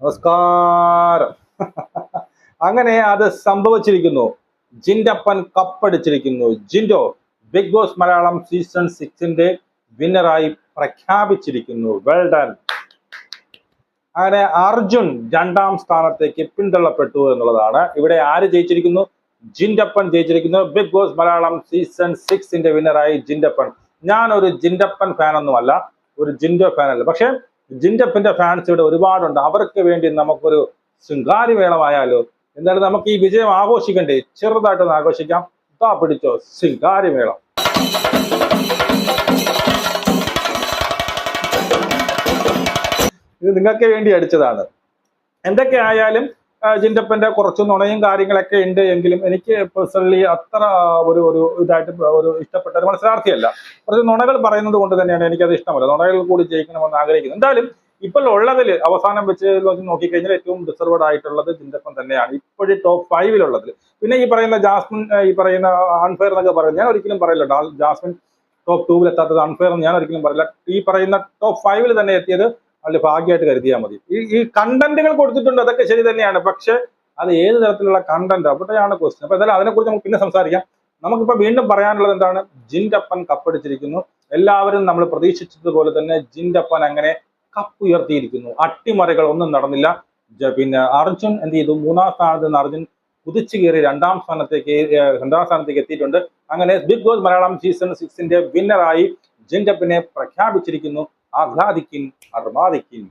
നമസ്കാരം. അങ്ങനെ അത് സംഭവിച്ചിരിക്കുന്നു. ജിൻഡപ്പൻ കപ്പടിച്ചിരിക്കുന്നു. Jinto big boss Malayalam season സിക്സിന്റെ വിന്നറായി പ്രഖ്യാപിച്ചിരിക്കുന്നു. വെൽ ഡൺ അങ്ങനെ അർജുൻ രണ്ടാം സ്ഥാനത്തേക്ക് പിന്തള്ളപ്പെട്ടു എന്നുള്ളതാണ്. ഇവിടെ ആര് ജയിച്ചിരിക്കുന്നു? ജിൻഡപ്പൻ ജയിച്ചിരിക്കുന്നു. ബിഗ് ബോസ് മലയാളം സീസൺ സിക്സിന്റെ വിന്നറായി ജിൻഡപ്പൻ. ഞാൻ ഒരു ജിൻഡപ്പൻ ഫാനൊന്നുമല്ല ഒരു ജിൻഡോ ഫാനല്ല പക്ഷേ പക്ഷെ ജിൻഡപ്പിന്റെ ഫാൻസ് ഇവിടെ ഒരുപാടുണ്ട്. അവർക്ക് വേണ്ടി നമുക്കൊരു ശൃംഗാരി മേളമായാലോ എന്തായാലും നമുക്ക് ഈ വിജയം ആഘോഷിക്കണ്ടേ? ചെറുതായിട്ടൊന്ന് ആഘോഷിക്കാം. ഇതാ പിടിച്ചോ ശൃംഗാരി മേളം ഇത് നിങ്ങൾക്ക് വേണ്ടി അടിച്ചതാണ്. എന്തൊക്കെ ആയാലും ജിൻഡപ്പന്റെ കുറച്ച് നുണയും കാര്യങ്ങളൊക്കെ ഉണ്ട് എങ്കിലും എനിക്ക് പേഴ്സണലി അത്ര ഒരു ഒരു ഇതായിട്ട് ഒരു ഇഷ്ടപ്പെട്ട ഒരു മത്സരാർത്ഥിയല്ല കുറച്ച് നുണകൾ പറയുന്നത് കൊണ്ട് തന്നെയാണ് എനിക്കത് ഇഷ്ടമല്ല. നുണകൾ കൂടി ജയിക്കണമെന്ന് ആഗ്രഹിക്കുന്നത് എന്തായാലും ഇപ്പോൾ ഉള്ളതിൽ അവസാനം വെച്ച് നോക്കിക്കഴിഞ്ഞാൽ ഏറ്റവും ഡിസർവേഡ് ആയിട്ടുള്ളത് ജിൻഡപ്പൻ തന്നെയാണ്. ഇപ്പോഴും ടോപ്പ് ഫൈവിലുള്ളതിൽ പിന്നെ ഈ പറയുന്ന ജാസ്മിൻ ഈ പറയുന്ന അൺഫെയർ എന്നൊക്കെ പറയുന്നത് ഞാൻ ഒരിക്കലും പറയില്ല ജാസ്മിൻ ടോപ്പ് ടൂവിൽ എത്താത്തത് അൺഫെയർ എന്ന് ഞാൻ ഒരിക്കലും പറയില്ല. ഈ പറയുന്ന ടോപ്പ് ഫൈവിൽ തന്നെ എത്തിയത് വലിയ ഭാഗ്യമായിട്ട് കരുതിയാൽ മതി. ഈ ഈ കണ്ടന്റുകൾ കൊടുത്തിട്ടുണ്ട് അതൊക്കെ ശരി തന്നെയാണ്. പക്ഷെ അത് ഏത് തരത്തിലുള്ള കണ്ടന്റ് അവിടെയാണ് ക്വസ്റ്റ്യൻ അപ്പൊ എന്തായാലും അതിനെക്കുറിച്ച് നമുക്ക് പിന്നെ സംസാരിക്കാം. നമുക്കിപ്പോ വീണ്ടും പറയാനുള്ളത് എന്താണ്? ജിൻഡപ്പൻ കപ്പടിച്ചിരിക്കുന്നു. എല്ലാവരും നമ്മൾ പ്രതീക്ഷിച്ചതുപോലെ തന്നെ ജിൻഡപ്പൻ അങ്ങനെ കപ്പ് ഉയർത്തിയിരിക്കുന്നു. അട്ടിമറികൾ ഒന്നും നടന്നില്ല. പിന്നെ അർജുൻ എന്ത് ചെയ്തു? മൂന്നാം സ്ഥാനത്ത് നിന്ന് അർജുൻ കുതിച്ചു കയറി രണ്ടാം സ്ഥാനത്തേക്ക് രണ്ടാം സ്ഥാനത്തേക്ക് എത്തിയിട്ടുണ്ട്. അങ്ങനെ ബിഗ് ബോസ് മലയാളം സീസൺ സിക്സിന്റെ വിന്നറായി ജിൻഡപ്പിനെ പ്രഖ്യാപിച്ചിരിക്കുന്നു. ஆஹ்லாதிக்கின் அர்மாதிக்கின்